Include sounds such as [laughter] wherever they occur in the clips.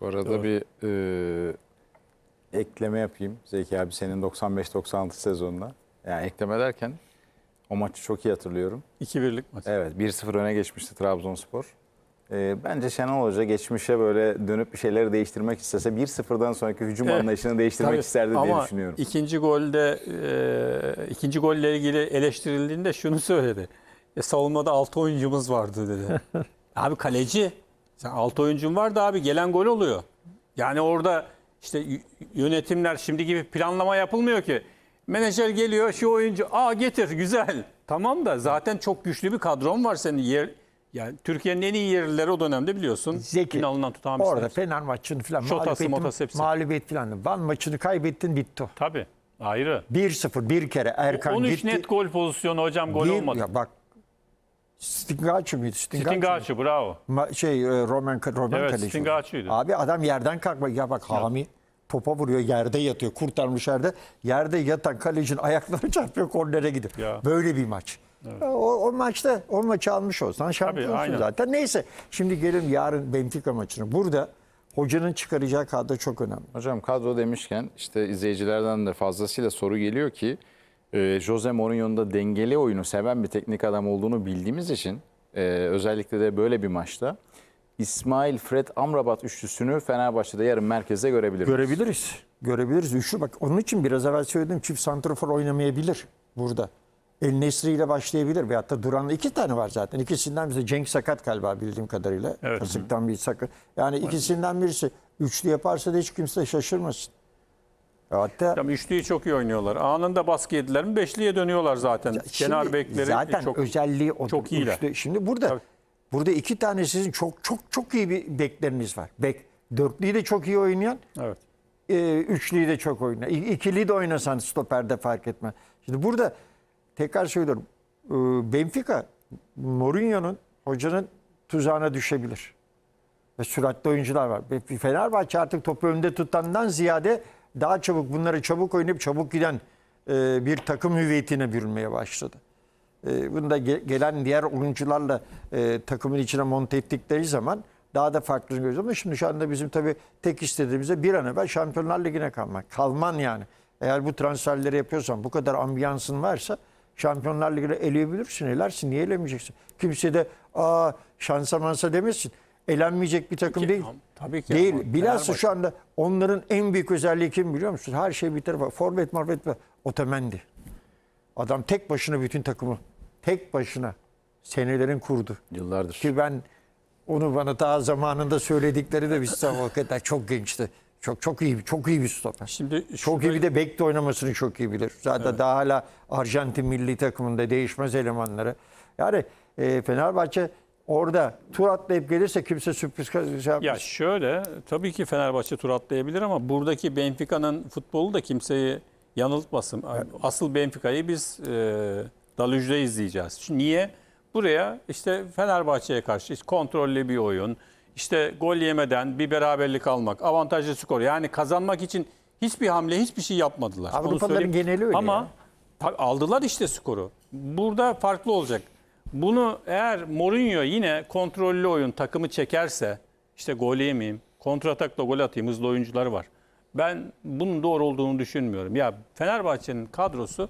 Bu arada Doğru. bir e, ekleme yapayım. Zeki abi senin 95-96 sezonuna. Yani ekleme derken o maçı çok iyi hatırlıyorum. 2-1'lik maç. Evet 1-0 öne geçmişti Trabzonspor. E, bence Şenol Hoca geçmişe böyle dönüp bir şeyleri değiştirmek istese 1-0'dan sonraki hücum Evet. anlayışını değiştirmek Tabii. isterdi diye Ama düşünüyorum. ikinci golde e, ikinci golle ilgili eleştirildiğinde şunu söyledi. E, savunmada 6 oyuncumuz vardı dedi. [laughs] abi kaleci. Sen 6 oyuncun var da abi gelen gol oluyor. Yani orada işte yönetimler şimdi gibi planlama yapılmıyor ki. Menajer geliyor şu oyuncu aa getir güzel. Tamam da zaten çok güçlü bir kadron var senin yer yani Türkiye'nin en iyi yerlileri o dönemde biliyorsun. Zeki, Finalından tutan Orada Fener maçını falan Şotası, hepsi. mağlubiyet falan. Van maçını kaybettin bitti. o. Tabii. Ayrı. 1-0 bir kere Erkan 13 gitti. net gol pozisyonu hocam gol Bir- olmadı. Ya bak Stingaçı mıydı? Stingaçı? Stingaçı bravo. Ma- şey e, Roman Roman Evet, kaleci. Stingaçı'ydı. Abi adam yerden kalkma ya bak Hami topa vuruyor yerde yatıyor kurtarmış yerde. Yerde yatan kalecinin [laughs] ayakları çarpıyor kornere gidiyor. Ya. Böyle bir maç. O, o maçta o maçı almış olsan şampiyonsun aynen. zaten. Neyse şimdi gelin yarın Benfica maçına. Burada hocanın çıkaracağı kadro çok önemli. Hocam kadro demişken işte izleyicilerden de fazlasıyla soru geliyor ki e, Jose Mourinho'nun da dengeli oyunu seven bir teknik adam olduğunu bildiğimiz için e, özellikle de böyle bir maçta İsmail, Fred, Amrabat üçlüsünü Fenerbahçe'de yarın merkezde görebiliriz. Görebiliriz. Görebiliriz. Üçlü bak onun için biraz evvel söyledim çift santrafor oynamayabilir burada. El Nesri ile başlayabilir veyahut da Duran'la iki tane var zaten. İkisinden birisi Cenk sakat galiba bildiğim kadarıyla. Evet. Kasıktan bir sakat. Yani ikisinden birisi üçlü yaparsa da hiç kimse şaşırmasın. Hatta Hocam üçlüyü çok iyi oynuyorlar. Anında baskı yediler mi beşliye dönüyorlar zaten. Kenar Şimdi bekleri zaten çok özelliği o. çok iyiler. Üçlü- Şimdi burada Tabii. burada iki tane sizin çok çok çok iyi bir bekleriniz var. Bek dörtlüyü de çok iyi oynayan, Evet. e, üçlüyü de çok oynayan. İkiliyi de oynasan stoperde fark etmez. Şimdi burada tekrar söylüyorum. e, Benfica Mourinho'nun hocanın tuzağına düşebilir. Ve süratli oyuncular var. Fenerbahçe artık topu önde tutandan ziyade daha çabuk bunları çabuk oynayıp çabuk giden e, bir takım hüviyetine bürünmeye başladı. E, bunu da ge- gelen diğer oyuncularla e, takımın içine monte ettikleri zaman daha da farklı görüyoruz. Ama şimdi şu anda bizim tabii tek istediğimiz de bir an evvel Şampiyonlar Ligi'ne kalmak. Kalman yani. Eğer bu transferleri yapıyorsan, bu kadar ambiyansın varsa Şampiyonlar Ligi'ne eleyebilirsin, elersin. Niye elemeyeceksin? Kimse de aa şansa mansa demesin. Elenmeyecek bir takım değil. Tabii ki. Değil. ama Bilhassa şu anda onların en büyük özelliği kim biliyor musun? Her şey bir tarafa. Forvet, marvet ve Otamendi. Adam tek başına bütün takımı. Tek başına senelerin kurdu. Yıllardır. Ki ben onu bana daha zamanında söyledikleri de biz hakikaten çok gençti. Çok çok iyi çok iyi bir stoper. Şimdi Çok şurada- iyi bir de bek de oynamasını çok iyi bilir. Zaten daha hala Arjantin milli takımında değişmez elemanları. Yani e, Fenerbahçe orada tur atlayıp gelirse kimse sürpriz şey yapmaz. Ya şöyle tabii ki Fenerbahçe tur atlayabilir ama buradaki Benfica'nın futbolu da kimseyi yanıltmasın. Asıl Benfica'yı biz e, Daluj'da izleyeceğiz. Şimdi niye? Buraya işte Fenerbahçe'ye karşı işte kontrollü bir oyun, işte gol yemeden bir beraberlik almak, avantajlı skor. Yani kazanmak için hiçbir hamle, hiçbir şey yapmadılar. Avrupalıların geneli öyle Ama ya. Aldılar işte skoru. Burada farklı olacak. Bunu eğer Mourinho yine kontrollü oyun takımı çekerse işte gol yemeyeyim, kontratakla gol atayım hızlı oyuncuları var. Ben bunun doğru olduğunu düşünmüyorum. Ya Fenerbahçe'nin kadrosu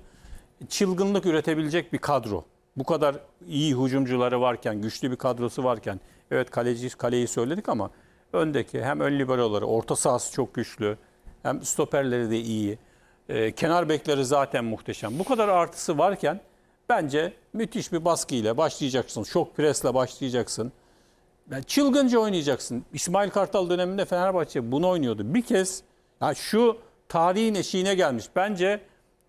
çılgınlık üretebilecek bir kadro. Bu kadar iyi hücumcuları varken, güçlü bir kadrosu varken evet kaleci kaleyi söyledik ama öndeki hem ön liberoları, orta sahası çok güçlü. Hem stoperleri de iyi. Ee, kenar bekleri zaten muhteşem. Bu kadar artısı varken bence müthiş bir baskıyla başlayacaksın. Şok presle başlayacaksın. Yani çılgınca oynayacaksın. İsmail Kartal döneminde Fenerbahçe bunu oynuyordu. Bir kez ya şu tarihin eşiğine gelmiş. Bence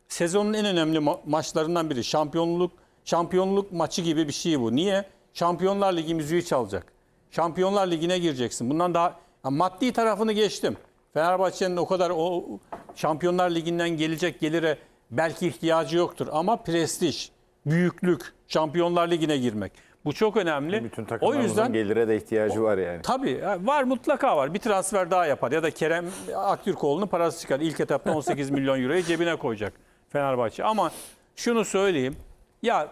sezonun en önemli ma- maçlarından biri. Şampiyonluk şampiyonluk maçı gibi bir şey bu. Niye? Şampiyonlar Ligi müziği çalacak. Şampiyonlar Ligi'ne gireceksin. Bundan daha ya maddi tarafını geçtim. Fenerbahçe'nin o kadar o Şampiyonlar Ligi'nden gelecek gelire belki ihtiyacı yoktur ama prestij, büyüklük, Şampiyonlar Ligi'ne girmek. Bu çok önemli. Bütün o yüzden gelire de ihtiyacı var yani. Tabii var mutlaka var. Bir transfer daha yapar ya da Kerem Aktürkoğlu'nun parası çıkar. İlk etapta 18 [laughs] milyon euroyu cebine koyacak Fenerbahçe. Ama şunu söyleyeyim. Ya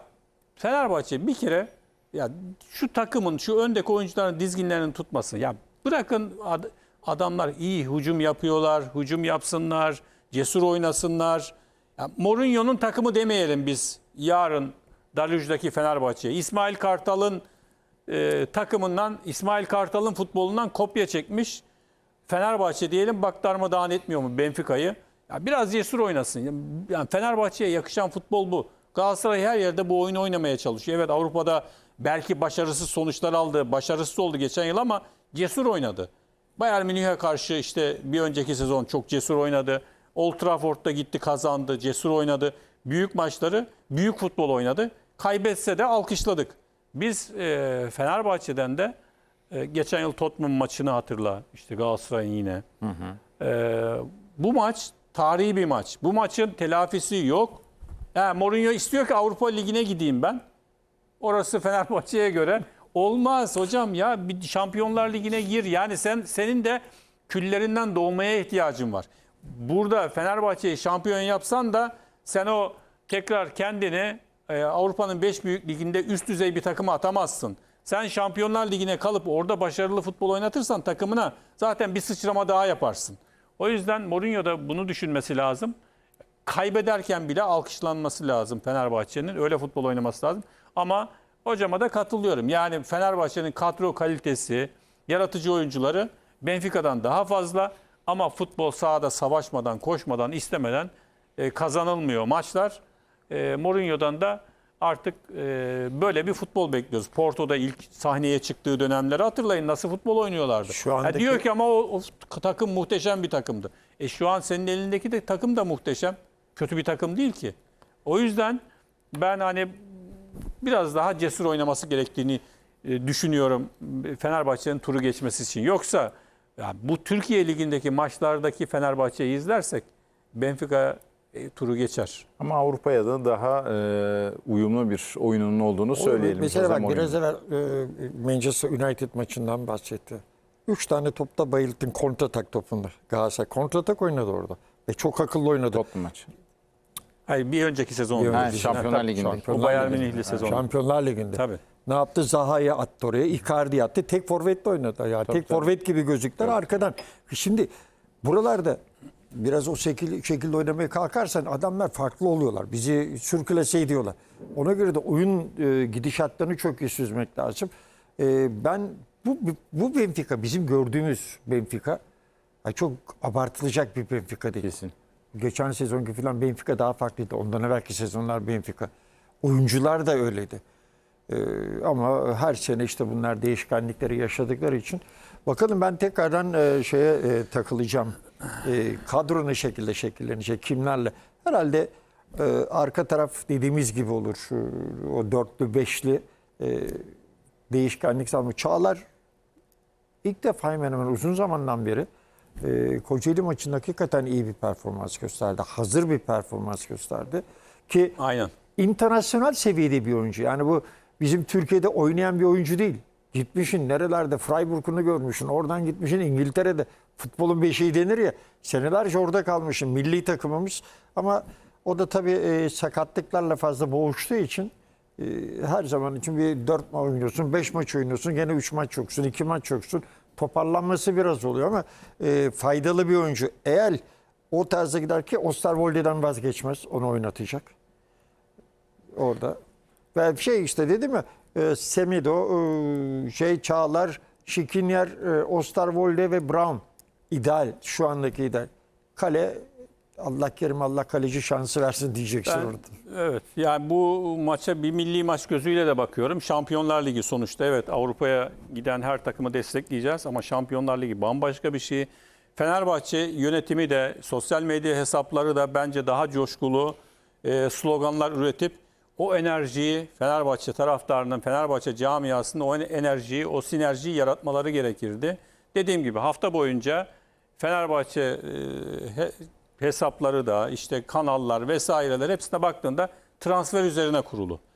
Fenerbahçe bir kere ya şu takımın şu öndeki oyuncuların dizginlerini tutmasın. Ya bırakın ad- Adamlar iyi hücum yapıyorlar, hücum yapsınlar, cesur oynasınlar. Ya Mourinho'nun takımı demeyelim biz yarın Daluj'daki Fenerbahçe'ye. İsmail Kartal'ın e, takımından, İsmail Kartal'ın futbolundan kopya çekmiş. Fenerbahçe diyelim bak darmadağın etmiyor mu Benfica'yı? Ya biraz cesur oynasın. Yani Fenerbahçe'ye yakışan futbol bu. Galatasaray her yerde bu oyunu oynamaya çalışıyor. Evet Avrupa'da belki başarısız sonuçlar aldı, başarısız oldu geçen yıl ama cesur oynadı. Bayern Münih'e karşı işte bir önceki sezon çok cesur oynadı. Old Trafford'da gitti kazandı, cesur oynadı. Büyük maçları, büyük futbol oynadı. Kaybetse de alkışladık. Biz e, Fenerbahçe'den de e, geçen yıl Tottenham maçını hatırla. İşte Galatasaray'ın yine. E, bu maç tarihi bir maç. Bu maçın telafisi yok. Ha, Mourinho istiyor ki Avrupa Ligi'ne gideyim ben. Orası Fenerbahçe'ye göre olmaz hocam ya bir Şampiyonlar Ligi'ne gir. Yani sen senin de küllerinden doğmaya ihtiyacın var. Burada Fenerbahçe'yi şampiyon yapsan da sen o tekrar kendini e, Avrupa'nın 5 büyük liginde üst düzey bir takıma atamazsın. Sen Şampiyonlar Ligi'ne kalıp orada başarılı futbol oynatırsan takımına zaten bir sıçrama daha yaparsın. O yüzden Mourinho da bunu düşünmesi lazım kaybederken bile alkışlanması lazım Fenerbahçe'nin. Öyle futbol oynaması lazım. Ama hocama da katılıyorum. Yani Fenerbahçe'nin kadro kalitesi, yaratıcı oyuncuları Benfica'dan daha fazla. Ama futbol sahada savaşmadan, koşmadan, istemeden e, kazanılmıyor maçlar. E, Mourinho'dan da artık e, böyle bir futbol bekliyoruz. Porto'da ilk sahneye çıktığı dönemleri hatırlayın nasıl futbol oynuyorlardı. Şu Ha, andaki- diyor ki ama o, o takım muhteşem bir takımdı. E şu an senin elindeki de takım da muhteşem. Kötü bir takım değil ki. O yüzden ben hani biraz daha cesur oynaması gerektiğini e, düşünüyorum Fenerbahçe'nin turu geçmesi için. Yoksa ya bu Türkiye Ligi'ndeki maçlardaki Fenerbahçe'yi izlersek Benfica e, turu geçer. Ama Avrupa'ya da daha e, uyumlu bir oyununun olduğunu söyleyelim. Mesela bak biraz evvel e, Manchester United maçından bahsetti. Üç tane topta bayılttın kontratak topunda. Galatasaray kontratak oynadı orada. Ve çok akıllı oynadı. Tottenham maçı. Hayır bir önceki sezon. Bir Ha, önceki Şampiyonlar Ligi'nde. O Bayern. Münihli sezon. Şampiyonlar Ligi'nde. Tabii. Ne yaptı? Zaha'yı attı oraya. Icardi attı. Tek forvetle oynadı. Yani tek forvet gibi gözüktüler arkadan. Şimdi buralarda biraz o şekil, şekilde oynamaya kalkarsan adamlar farklı oluyorlar. Bizi sürklase ediyorlar. Ona göre de oyun e, gidişatlarını çok iyi süzmek lazım. E, ben bu bu Benfica bizim gördüğümüz Benfica ay çok abartılacak bir Benfica değil. Kesin. Geçen sezonki falan Benfica daha farklıydı. Ondan evvelki sezonlar Benfica. Oyuncular da öyleydi. Ee, ama her sene işte bunlar değişkenlikleri yaşadıkları için. Bakalım ben tekrardan e, şeye e, takılacağım. E, kadro ne şekilde şekillenecek, kimlerle? Herhalde e, arka taraf dediğimiz gibi olur. O dörtlü, beşli e, değişkenlik sağlamıyor. Çağlar ilk defa hemen hemen uzun zamandan beri e, Kocaeli maçında hakikaten iyi bir performans gösterdi. Hazır bir performans gösterdi. Ki Aynen. internasyonel seviyede bir oyuncu. Yani bu bizim Türkiye'de oynayan bir oyuncu değil. Gitmişin nerelerde Freiburg'unu görmüşsün. Oradan gitmişin İngiltere'de. Futbolun beşiği denir ya. Senelerce orada kalmışsın. Milli takımımız. Ama o da tabii e, sakatlıklarla fazla boğuştuğu için e, her zaman için bir 4 maç oynuyorsun, 5 maç oynuyorsun, gene 3 maç yoksun, 2 maç yoksun. Toparlanması biraz oluyor ama e, faydalı bir oyuncu. Eğer o tarzda gider ki Osterwolde'den vazgeçmez, onu oynatacak orada. Ve şey işte dedim ya e, Semido, e, şey Çağlar, Şikinyer, e, Osterwolde ve Brown ideal şu andaki ideal. Kale Allah kerim Allah kaleci şansı versin diyeceksin Ben- orada. Evet yani bu maça bir milli maç gözüyle de bakıyorum. Şampiyonlar Ligi sonuçta evet Avrupa'ya giden her takımı destekleyeceğiz ama Şampiyonlar Ligi bambaşka bir şey. Fenerbahçe yönetimi de sosyal medya hesapları da bence daha coşkulu e, sloganlar üretip o enerjiyi Fenerbahçe taraftarının, Fenerbahçe camiasının o enerjiyi, o sinerjiyi yaratmaları gerekirdi. Dediğim gibi hafta boyunca Fenerbahçe e, he- hesapları da işte kanallar vesaireler hepsine baktığında transfer üzerine kurulu.